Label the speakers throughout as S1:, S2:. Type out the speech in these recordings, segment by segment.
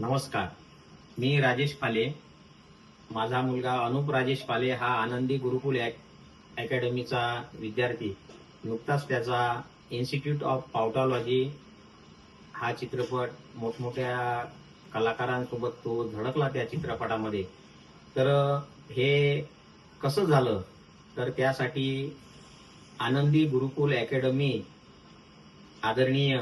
S1: नमस्कार. मी राजेश पाले. माझा मुलगा अनुप राजेश पाले हा आनंदी गुरुकुल अकॅडमीचा विद्यार्थी. नुकताच त्याचा इन्स्टिट्यूट ऑफ पावटॉलॉजी हा चित्रपट मोठमोठ्या कलाकारांसोबत तो झळकला त्या चित्रपटामध्ये. तर हे कसं झालं? तर त्यासाठी आनंदी गुरुकुल अकॅडमी आदरणीय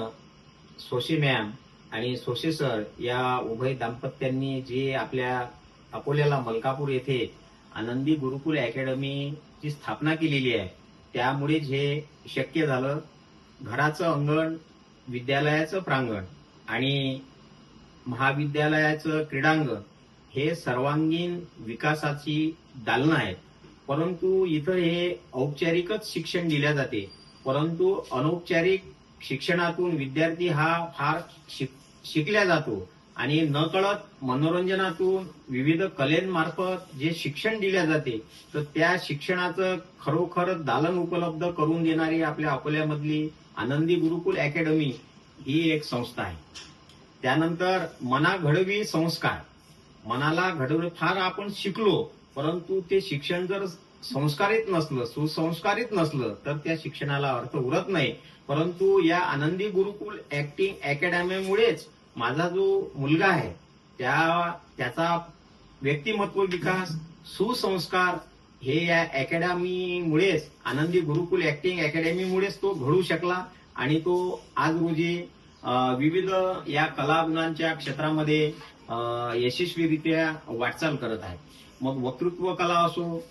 S1: सोशी मॅम आणि सोशे सर या उभय दाम्पत्यांनी जे आपल्या अकोल्याला मलकापूर येथे आनंदी गुरुकुल अकॅडमीची स्थापना केलेली आहे त्यामुळेच हे शक्य झालं घराचं अंगण विद्यालयाचं प्रांगण आणि महाविद्यालयाचं क्रीडांगण हे सर्वांगीण विकासाची दालनं आहेत. परंतु इथं हे औपचारिकच शिक्षण दिल्या जाते परंतु अनौपचारिक शिक्षणातून विद्यार्थी हा फार शिक शिकल्या जातो. आणि नकळत मनोरंजनातून विविध कलेंमार्फत जे शिक्षण दिले जाते तर त्या शिक्षणाचं खरोखर दालन उपलब्ध करून देणारी आपल्या अकोल्यामधली आनंदी गुरुकुल अकॅडमी ही एक संस्था आहे. त्यानंतर मना घडवी संस्कार. मनाला घडवणे फार आपण शिकलो परंतु ते शिक्षण जर संस्कारित नसलं सुसंस्कारित नसलं तर त्या शिक्षणाला अर्थ उरत नाही. परंतु या आनंदी गुरुकुल ऍक्टिंग अकॅडमीमुळेच माझा जो मुलगा आहे त्या त्याचा व्यक्तिमत्व विकास सुसंस्कार हे या अकॅडमीमुळेच आनंदी गुरुकुल ऍक्टिंग अकॅडमीमुळेच तो घडू शकला आणि तो आज रोजी विविध या कलागुणांच्या क्षेत्रामध्ये यशस्वीरित्या वाटचाल करत आहे. मग वक्तृत्व कला असो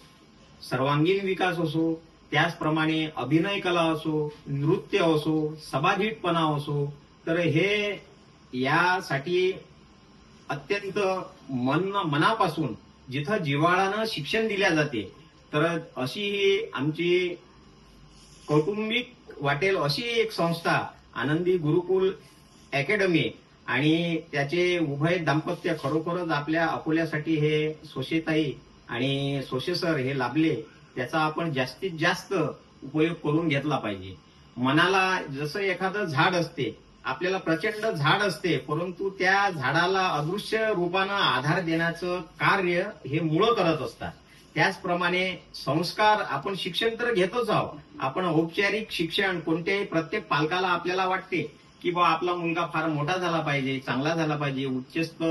S1: सर्वांगीण विकास असो त्याचप्रमाणे अभिनय कला असो नृत्य असो सभाधीटपणा असो तर हे यासाठी अत्यंत मन मनापासून जिथं जिव्हाळानं शिक्षण दिल्या जाते तर अशी ही आमची कौटुंबिक वाटेल अशी एक संस्था आनंदी गुरुकुल अकॅडमी आणि त्याचे उभय दाम्पत्य खरोखरच आपल्या अकोल्यासाठी हे सोशेताई आणि सोशेसर हे लाभले त्याचा आपण जास्तीत जास्त उपयोग करून घेतला पाहिजे. मनाला जसं एखादं झाड असते आपल्याला प्रचंड झाड असते परंतु त्या झाडाला अदृश्य रूपानं आधार देण्याचं कार्य हे मुळं करत असतात. त्याचप्रमाणे संस्कार आपण शिक्षण तर घेतोच आहोत. आपण औपचारिक शिक्षण कोणत्याही प्रत्येक पालकाला आपल्याला वाटते की बा आपला मुलगा फार मोठा झाला पाहिजे चांगला झाला पाहिजे उच्चस्त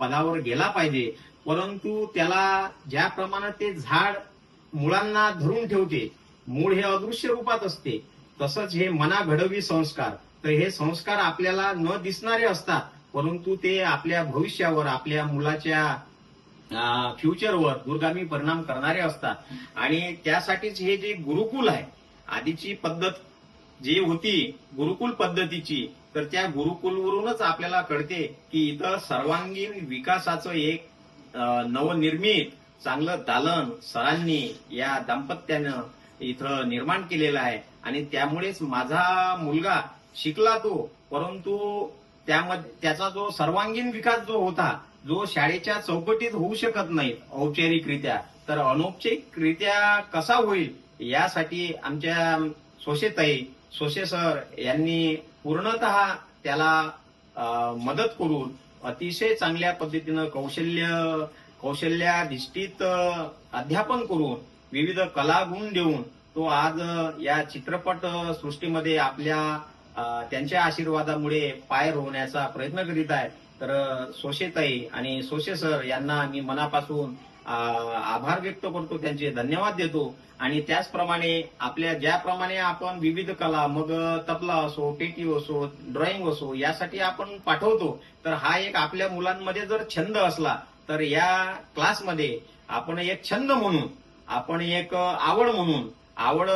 S1: पदावर गेला पाहिजे. परंतु त्याला ज्या प्रमाणात ते झाड मुळांना धरून ठेवते मूळ हे अदृश्य रूपात असते तसंच हे मना घडवी संस्कार. तर हे संस्कार आपल्याला न दिसणारे असतात परंतु ते आपल्या भविष्यावर आपल्या मुलाच्या फ्युचरवर दूरगामी परिणाम करणारे असतात. आणि त्यासाठीच हे जे गुरुकुल आहे आधीची पद्धत जी होती गुरुकुल पद्धतीची तर त्या गुरुकुलवरूनच आपल्याला कळते की इथं सर्वांगीण विकासाचं एक नवनिर्मित चांगलं दालन सरांनी या दाम्पत्यानं इथं निर्माण केलेलं आहे. आणि त्यामुळेच माझा मुलगा शिकला तो परंतु त्यामध्ये त्याचा जो सर्वांगीण विकास जो होता जो शाळेच्या चौकटीत होऊ शकत नाही औपचारिकरित्या तर अनौपचारिकरित्या कसा होईल यासाठी आमच्या सोशेताई सोशे सर यांनी पूर्णतः त्याला मदत करून अतिशय चांगल्या पद्धतीनं कौशल्य कौशल्याधिष्ठित अध्यापन करून विविध कलागुण देऊन तो आज या चित्रपट सृष्टीमध्ये आपल्या त्यांच्या आशीर्वादामुळे पाय रोवण्याचा प्रयत्न करीत आहे तर सोशेताई आणि सोशे सर यांना मी मनापासून आभार व्यक्त करतो त्यांचे धन्यवाद देतो. आणि त्याचप्रमाणे आपल्या ज्याप्रमाणे आपण विविध कला मग तबला असो पेटी असो ड्रॉइंग असो यासाठी आपण पाठवतो. तर हा एक आपल्या मुलांमध्ये जर छंद असला तर या क्लासमध्ये आपण एक छंद म्हणून आपण एक आवड म्हणून आवड